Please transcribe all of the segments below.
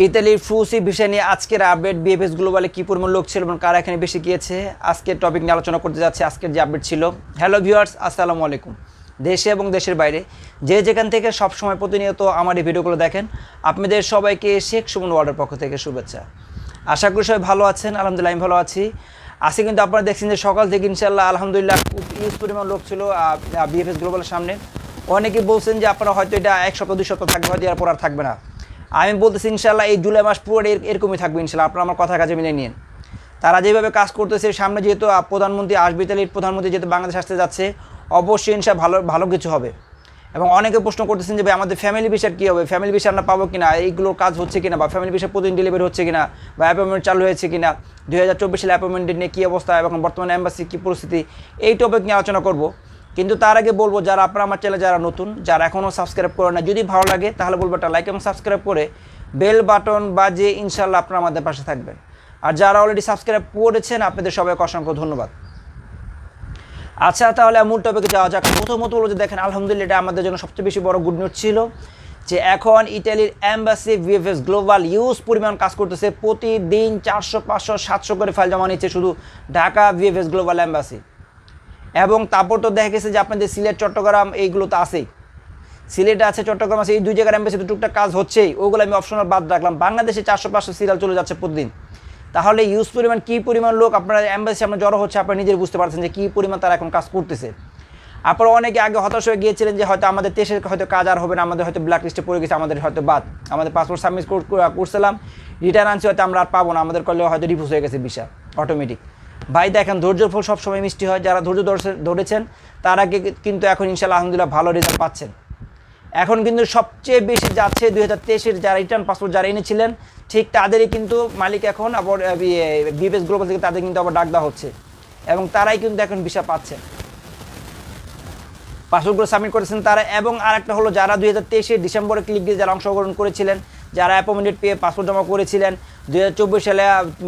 ইতালির ফ্রুসি বিষয় নিয়ে আজকের আপডেট বিএফএস গ্লোবালে কী পরিমাণ লোক ছিল এবং কারা এখানে বেশি গিয়েছে? আজকের টপিক নিয়ে আলোচনা করতে যাচ্ছে, আজকের যে আপডেট ছিল। হ্যালো ভিউয়ার্স আসসালামু আলাইকুম। দেশে এবং দেশের বাইরে যে যেখান থেকে সবসময় প্রতিনিয়ত আমার এই ভিডিওগুলো দেখেন, আপনাদের সবাইকে শেখ সুমন ওয়ার্ডের পক্ষ থেকে শুভেচ্ছা। আশা করি সবাই ভালো আছেন, আলহামদুলিল্লাহ আমি ভালো আছি। আজকে কিন্তু আপনারা দেখছেন যে সকাল থেকে ইনশাল্লাহ আলহামদুলিল্লাহ খুব ইউজ পরিমাণ লোক ছিল বিএফএস গ্লোবালের সামনে। অনেকে বলছেন যে আপনারা হয়তো এটা এক সপ্তাহ, দুই সপ্তাহ থাকবে, হয়তো এরপর আর থাকবে না। আমি বলতেছি ইনশাল্লাহ এই জুলাই মাস পুরো এরকমই থাকবে ইনশাল্লাহ আপনারা আমার কথা কাছে মিলিয়ে নিন। তারা যেভাবে কাজ করতেছে, সামনে যেহেতু প্রধানমন্ত্রী আসবে ইতালির প্রধানমন্ত্রী যেহেতু বাংলাদেশ আসতে যাচ্ছে, অবশ্যই ইনশা ভালো ভালো কিছু হবে। এবং অনেকে প্রশ্ন করতেছেন যে, ভাই, আমাদের ফ্যামিলি বিষয় কী হবে? ফ্যামিলি বিষয় আমরা পাবো কিনা? এইগুলোর কাজ হচ্ছে কিনা? বা ফ্যামিলি বিষয় প্রতিদিন ডেলিভারি হচ্ছে কিনা? বা অ্যাপয়েন্টমেন্ট চালু হয়েছে কিনা? দুই হাজার চব্বিশ সালে অ্যাপয়েন্টমেন্ট নিয়ে কী অবস্থা? এবং বর্তমানে অ্যাম্বাসি কী পরিস্থিতি? এই টপিক নিয়ে আলোচনা করব। কিন্তু তার আগে বলব, যারা আপনারা আমার চ্যানেলে যারা নতুন, যারা এখনও সাবস্ক্রাইব করে না, যদি ভালো লাগে, তাহলে বলব একটা লাইক এবং সাবস্ক্রাইব করে বেল বাটন বাজে ইনশাল্লাহ আপনারা আমাদের পাশে থাকবেন। আর যারা অলরেডি সাবস্ক্রাইব করেছেন, আপনাদের সবাইকে অসংখ্য ধন্যবাদ। আচ্ছা তাহলে মূল টপিকে যাওয়া যাক। প্রথমত হলো যে দেখেন, আলহামদুলিল্লাহ এটা আমাদের জন্য সবচেয়ে বেশি বড় গুড নিউজ ছিল যে এখন ইটালির অ্যাম্বাসি ভিএফএস গ্লোবাল ইউজ পরিমাণ কাজ করতেছে, প্রতিদিন চারশো, পাঁচশো, সাতশো করে ফাইল জমা নিচ্ছে শুধু ঢাকা ভিএফএস গ্লোবাল অ্যাম্বাসি এবং তারপর তো দেখা গেছে যে আপনাদের সিলেট, চট্টগ্রাম এইগুলো তো আছেই। সিলেটে আছে, চট্টগ্রাম আছে, এই দুই জায়গার অ্যাম্বাসিতে টুকটাক কাজ হচ্ছেই। ওগুলো আমি অপশনাল বাদ রাখলাম। বাংলাদেশে চারশো পাঁচশো সিরিয়াল চলে যাচ্ছে প্রতিদিন। তাহলে ইউজ পরিমাণ, কী পরিমাণ লোক আপনার অ্যাম্বাসি আপনার জড়ো হচ্ছে, আপনারা নিজের বুঝতে পারছেন যে কী পরিমাণ তারা এখন কাজ করতেছে। আপনারা অনেকে আগে হতাশ হয়ে গিয়েছিলেন যে হয়তো আমাদের দেশের হয়তো কাজ আর হবে না, আমাদের হয়তো ব্ল্যাক লিস্টে পড়ে গেছে, আমাদের হয়তো বাদ। আমাদের পাসপোর্ট সাবমিট করছিলাম রিটার্ন আনছি, হয়তো আমরা আর পাবো না, আমাদের করলে হয়তো রিফিউজ হয়ে গেছে ভিসা অটোমেটিক ভাই দেখেন, ধৈর্যের ফল সবসময় মিষ্টি হয়। যারা ধৈর্য ধরছে- ধরেছেন, তারা কিন্তু এখন ইনশাল্লাহ আলহামদুলিল্লাহ ভালো রেজাল্ট পাচ্ছেন। এখন কিন্তু সবচেয়ে বেশি যাচ্ছে দুই হাজার তেইশের যারা রিটার্ন পাসপোর্ট যারা এনেছিলেন, ঠিক তাদেরই কিন্তু মালিক এখন আবার বিএস গ্লোবাল থেকে তাদের কিন্তু আবার ডাক দেওয়া হচ্ছে। এবং তারাই কিন্তু এখন ভিসা পাচ্ছে। পাসপোর্টগুলো সাবমিট করেছেন তারা। এবং আরেকটা হলো যারা দুই হাজার তেইশে ডিসেম্বরে ক্লিক দিয়ে যারা অংশগ্রহণ করেছিলেন যারা অ্যাপয়েন্টেড পেয়ে পাসপোর্ট জমা করেছিলেন দু হাজার চব্বিশ সালে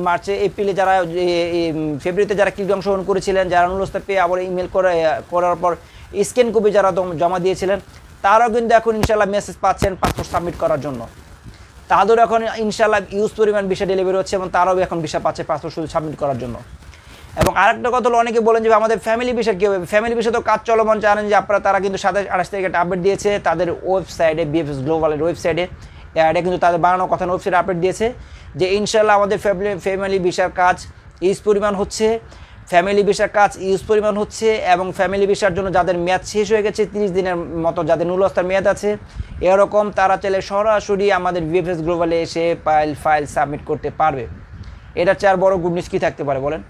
মার্চে, এপ্রিলে যারা ফেব্রুয়ারিতে যারা ক্লিক অংশগ্রহণ করেছিলেন, যারা অনুরোধ পেয়ে আবার ইমেল করে করার পর স্ক্যান কপি যারা জমা দিয়েছিলেন, তারাও কিন্তু এখন ইনশাল্লাহ মেসেজ পাচ্ছেন পাসপোর্ট সাবমিট করার জন্য। তাদেরও এখন ইনশাল্লাহ ইউজ পরিমাণ ভিসা ডেলিভারি হচ্ছে এবং তারাও এখন ভিসা পাচ্ছে পাসপোর্ট শুধু সাবমিট করার জন্য। এবং আরেকটা কথা হলো, অনেকে বলেন যে আমাদের ফ্যামিলি বিষয় কী হবে ফ্যামিলি বিষয় তো কাজ চলমান, জানেন যে আপনারা, তারা কিন্তু সাতাশ, আঠাশ তারিখে আপডেট দিয়েছে, তাদের ওয়েবসাইটে বিএফএস গ্লোবালের ওয়েবসাইটে এটা কিন্তু তাদের বানানো কথা ওয়েবসাইটে আপডেট দিয়েছে যে ইনশাল্লাহ আমাদের ফ্যামিলি ফ্যামিলি বিষয়ের কাজ ইউজ পরিমাণ হচ্ছে। ফ্যামিলি ভিসার কাজ ইউজ পরিমাণ হচ্ছে এবং ফ্যামিলি ভিসার জন্য যাদের মেয়াদ শেষ হয়ে গেছে, তিরিশ দিনের মতো যাদের নুলস্তার মেয়াদ আছে, এরকম তারা চাইলে সরাসরি আমাদের ভিএফএস গ্লোবালে এসে ফাইল ফাইল সাবমিট করতে পারবে। এটা চার বড় গুড নিউজ কী থাকতে পারে বলেন?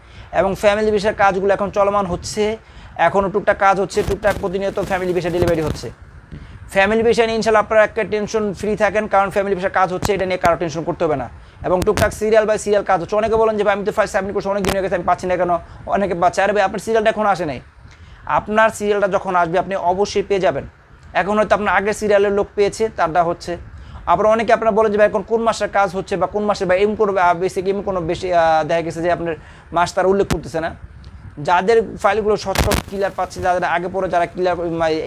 এবং ফ্যামিলি ভিসার কাজগুলো এখন চলমান হচ্ছে এখনও টুকটাক কাজ হচ্ছে, টুকটাক প্রতিনিয়ত ফ্যামিলি ভিসা ডেলিভারি হচ্ছে। ফ্যামিলি বিষয় নিয়ে ইনশাল্লাহ আপনারা একটা টেনশন ফ্রি থাকেন, কারণ ফ্যামিলি বিষয়ে কাজ হচ্ছে, এটা নিয়ে কারও টেনশন করতে হবে না। এবং টুকটাক সিরিয়াল বাই সিরিয়াল কাজ হচ্ছে। অনেকে বলেন যে আমি তো ফার্স্ট সাবমিট করছি, অনেক দিন হয়ে গেছে আমি পাচ্ছি না কেন? অনেকে পাচ্ছে। আরে ভাই, আপনার সিরিয়ালটা এখন আসে নাই। আপনার সিরিয়ালটা যখন আসবে, আপনি অবশ্যই পেয়ে যাবেন। এখন হয়তো আপনার আগের সিরিয়ালের লোক পেয়েছে, তারটা হচ্ছে। আবার অনেকে আপনারা বলেন যে, ভাই, এখন কোন মাসের কাজ হচ্ছে বা কোন মাসে বা এম কোনো বেসিক এম কোনো বেশি দেখা গেছে যে, আপনার মাস তার উল্লেখ করতেছে না? যাদের ফাইলগুলো সচ্ছট ক্লিয়ার পাচ্ছে, যাদের আগে পরে যারা ক্লিয়ার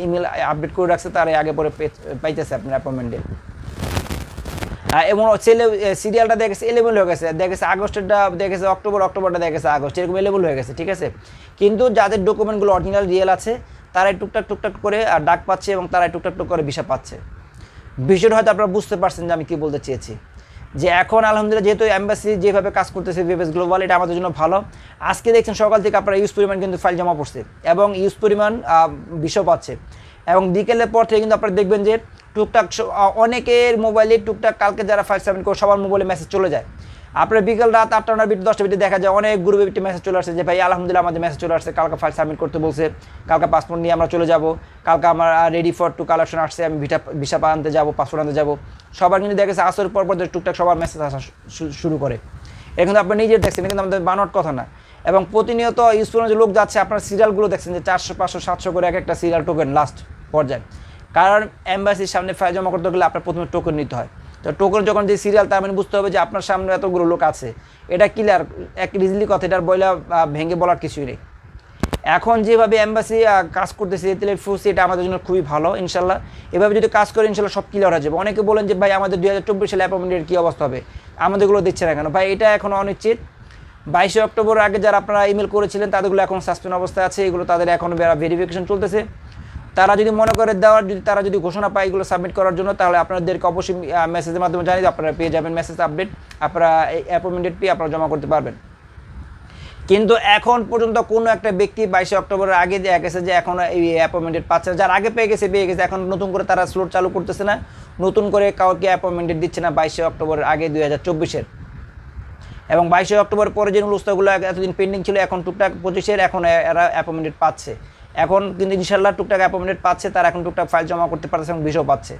ইমেল আপডেট করে রাখছে, তারাই আগে পরে পাইতেছে আপনার অ্যাপয়েন্টমেন্টে এবং ছেলে সিরিয়ালটা দেখেছে এলেবল হয়ে গেছে। দেখেছে আগস্টেরটা দেখেছে অক্টোবর, অক্টোবরটা দেখেছে আগস্ট, এরকম এলেবল হয়ে গেছে, ঠিক আছে? কিন্তু যাদের ডকুমেন্টগুলো অরিজিনাল রিয়েল আছে, তারাই টুকটাক টুকটাক করে ডাক পাচ্ছে এবং তারাই টুকটাক টুক করে ভিসা পাচ্ছে। বিষয়টা হয়তো আপনারা বুঝতে পারছেন যে আমি কী বলতে চেয়েছি। যে এখন আলহামদুলিল্লাহ যেহেতু অ্যাম্বাসি যেভাবে কাজ করতেছে ভিএফএস গ্লোবাল এটা আমাদের জন্য ভালো। আজকে দেখছেন সকাল থেকে আপনারা ইউজ পরিমাণ কিন্তু ফাইল জমা পড়ছে এবং ইউজ পরিমাণ বিষয় পাচ্ছে। এবং বিকেলের পর থেকে কিন্তু আপনারা দেখবেন যে টুকটাক অনেকের মোবাইলে টুকটাক কালকে যারা ফাইল সাবমিট করে, সবার মোবাইলে মেসেজ চলে যায়। আপনার বিকেল রাত আটটা নয় বিট, দশটা বিটে দেখা যায় অনেক গ্রুপে বিটে মেসেজ চলে আসছে যে, ভাই, আলহামদুলিল্লাহ আমাদের মেসেজ চলে আসছে। কালকে ফাইল সাবমিট করতে বলছে। কালকে পাসপোর্ট নিয়ে আমরা চলে যাব। কালকে আমার রেডি ফর টু কালেকশন আসছে। আমি ভিটা, ভিসা আনতে যাব পাসপোর্ট আনতে যাব। সবার কিন্তু দেখা গেছে আসর পর পর টুকটাক সবার মেসেজ আসা শুরু করে। এটা কিন্তু আপনি নিজে দেখছেন কিন্তু আমাদের বানোয়ার কথা না। এবং প্রতিনিয়ত ইউজফুল যে লোক যাচ্ছে, আপনার সিরিয়ালগুলো দেখছেন যে চারশো, পাঁচশো, সাতশো করে এক একটা সিরিয়াল টোকেন লাস্ট পর্যায়ে। কারণ অ্যাম্বাসির সামনে ফাইল জমা করতে গেলে আপনার প্রথমে টোকেন নিতে হয়। তো টোকেন যখন যে সিরিয়াল তার মানে বুঝতে হবে যে আপনার সামনে এতগুলো লোক আছে। এটা ক্লিয়ার এক ইজিলি কথা, এটার বইলা ভেঙে বলার কিছুই নেই। এখন যেভাবে অ্যাম্বাসি কাজ করতেছে, তেলের ফুসি এটা আমাদের জন্য খুবই ভালো, ইনশাল্লাহ। এভাবে যদি কাজ করে, ইনশাল্লাহ সব ক্লিয়ার হয়ে যাবে। অনেকে বলেন যে, ভাই, আমাদের দুই হাজার চব্বিশ সালে অ্যাপয়েন্টমেন্টের কী অবস্থা হবে? আমাদেরগুলো দিচ্ছে না কেন? ভাই, এটা এখন অনিশ্চিত। বাইশে অক্টোবর আগে যারা আপনারা ইমেল করেছিলেন, তাদেরগুলো এখন সাসপেন্ড অবস্থায় আছে। এগুলো তাদের এখন ভেরিফিকেশন চলতেছে। তারা যদি মনে করে দেওয়ার, যদি তারা যদি ঘোষণা পায় এগুলো সাবমিট করার জন্য, তাহলে আপনাদেরকে অবশ্যই মেসেজের মাধ্যমে জানিয়ে আপনারা পেয়ে যাবেন মেসেজ আপডেট আপনারা এই অ্যাপয়েন্টমেন্ট পেয়ে আপনারা জমা করতে পারবেন। কিন্তু এখন পর্যন্ত কোনো একটা ব্যক্তি বাইশে অক্টোবরের আগে যে গেছে যে এখন এই অ্যাপয়েন্টমেন্ট পাচ্ছে যার আগে পেয়ে গেছে পেয়ে গেছে, এখন নতুন করে তারা স্লোট চালু করতেছে না, নতুন করে কাউকে অ্যাপয়েন্টমেন্ট দিচ্ছে না বাইশে অক্টোবরের আগে দুই হাজার চব্বিশের। এবং বাইশে অক্টোবর পরে যে নুস্তাগুলো এতদিন পেন্ডিং ছিল, এখন টুকটাক পঁচিশের, এখন এরা অ্যাপয়েন্টমেন্ট পাচ্ছে। এখন কিন্তু ইনশাল্লাহ টুকটাক অ্যাপয়েন্টমেন্ট পাচ্ছে, তারা এখন টুকটাক ফাইল জমা করতে পারছে এবং বিষও পাচ্ছে।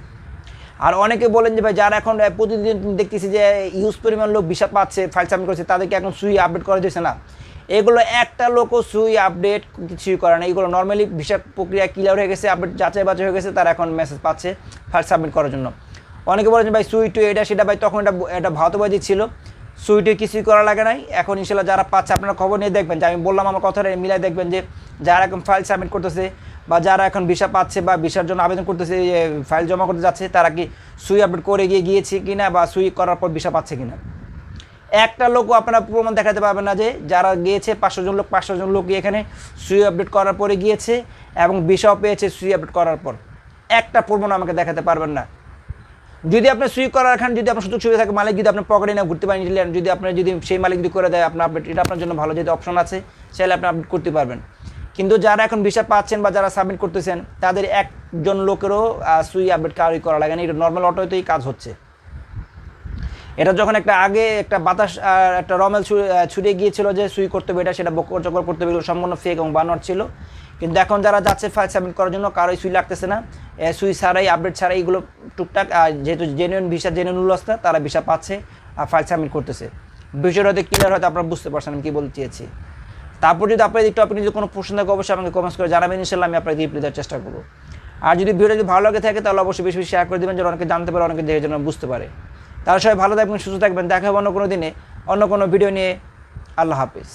আর অনেকে বলেন যে, ভাই, যারা এখন প্রতিদিন দেখতেছি যে ইউজ পরিমাণ লোক ভিসা পাচ্ছে ফাইল সাবমিট করছে, তাদেরকে এখন সুই আপডেট করা যাচ্ছে না। এগুলো একটা লোকও সুই আপডেট কিছুই করে না। এগুলো নর্মালি ভিসা প্রক্রিয়া ক্লিয়ার হয়ে গেছে আপডেট যাচাই বাছাই হয়ে গেছে, তারা এখন মেসেজ পাচ্ছে ফাইল সাবমিট করার জন্য। অনেকে বলেন ভাই, সুই টু এটা সেটা, ভাই, তখন এটা এটা ভাতবাজি ছিল। সুইটে কিছুই করা লাগে নাই। এখন ইনশাল্লাহ যারা পাচ্ছে, আপনারা খবর নিয়ে দেখবেন। যে আমি বললাম আমার কথাটা মিলাই দেখবেন যে যারা এখন ফাইল সাবমিট করতেছে বা যারা এখন ভিসা পাচ্ছে বা ভিসার জন্য আবেদন করতেছে ফাইল জমা করতে যাচ্ছে, তারা কি সুই আপডেট করে গিয়ে গিয়েছে কিনা বা সুই করার পর ভিসা পাচ্ছে কিনা? একটা লোকও আপনারা প্রমাণ দেখাতে পারবেন না যে যারা গিয়েছে, পাঁচশো জন লোক, পাঁচশো জন লোক এখানে সুই আপডেট করার পরে গিয়েছে এবং ভিসাও পেয়েছে সুই আপডেট করার পর। একটা প্রমাণ আমাকে দেখাতে পারবেন না। যদি আপনি সুইপ করার খান যদি আপনার সুযোগ সুবিধা থাকে মালিক যদি আপনি পকেটে না ঘুরতে পারেন নিলেন যদি আপনার যদি সেই মালিক যদি করে দেয় আপনার আপডেট এটা আপনার জন্য ভালো। যদি অপশন আছে চাইলে আপনি আপডেট করতে পারবেন। কিন্তু যারা এখন ভিসা পাচ্ছেন বা যারা সাবমিট করতেছেন তাদের একজন লোকেরও সুই আপডেট কারোই করা লাগে না। এটা নর্মাল অটোতেই কাজ হচ্ছে। এটা যখন একটা আগে একটা বাতাস একটা রমেল ছু- আহ, ছুড়ে গিয়েছিল যে সুই করতে হবে এটা সেটা বকর চকর করতে হবে সম্পূর্ণ ফেক এবং বানোয়ার ছিল। কিন্তু এখন যারা যাচ্ছে ফাইল সাবমিট করার জন্য কারোই সুই লাগতেছে না। সুই ছাড়াই, আপডেট ছাড়াই এগুলো টুকটাক যেহেতু জেনুইন ভিসা জেনুইন উল্লাসটা তারা ভিসা পাচ্ছে আর ফাইল সাবমিট করতেছে। বিষয়টা হয়তো ক্লিয়ার হয়তো আপনারা বুঝতে পারছেন, আমি কী বলতে চেয়েছি। তারপর যদি আপনার এই আপনি যদি কোনো প্রশ্ন থাকে, অবশ্যই আমাকে কমেন্টস করে জানাবেন ইনশাল্লাহ আমি আপনাকে রিপ্লাই দেওয়ার চেষ্টা করব। আর যদি ভিডিও যদি ভালো লাগে থাকে, তাহলে অবশ্যই বেশি বেশি শেয়ার করে দেবেন, যেন অনেকে জানতে পারে, অনেকে দেখে যেন বুঝতে পারে। তাহলে সবাই ভালো থাকবেন, সুস্থ থাকবেন, দেখা হবে অন্য কোনো দিনে, অন্য কোনো ভিডিও নিয়ে। আল্লাহ হাফিজ।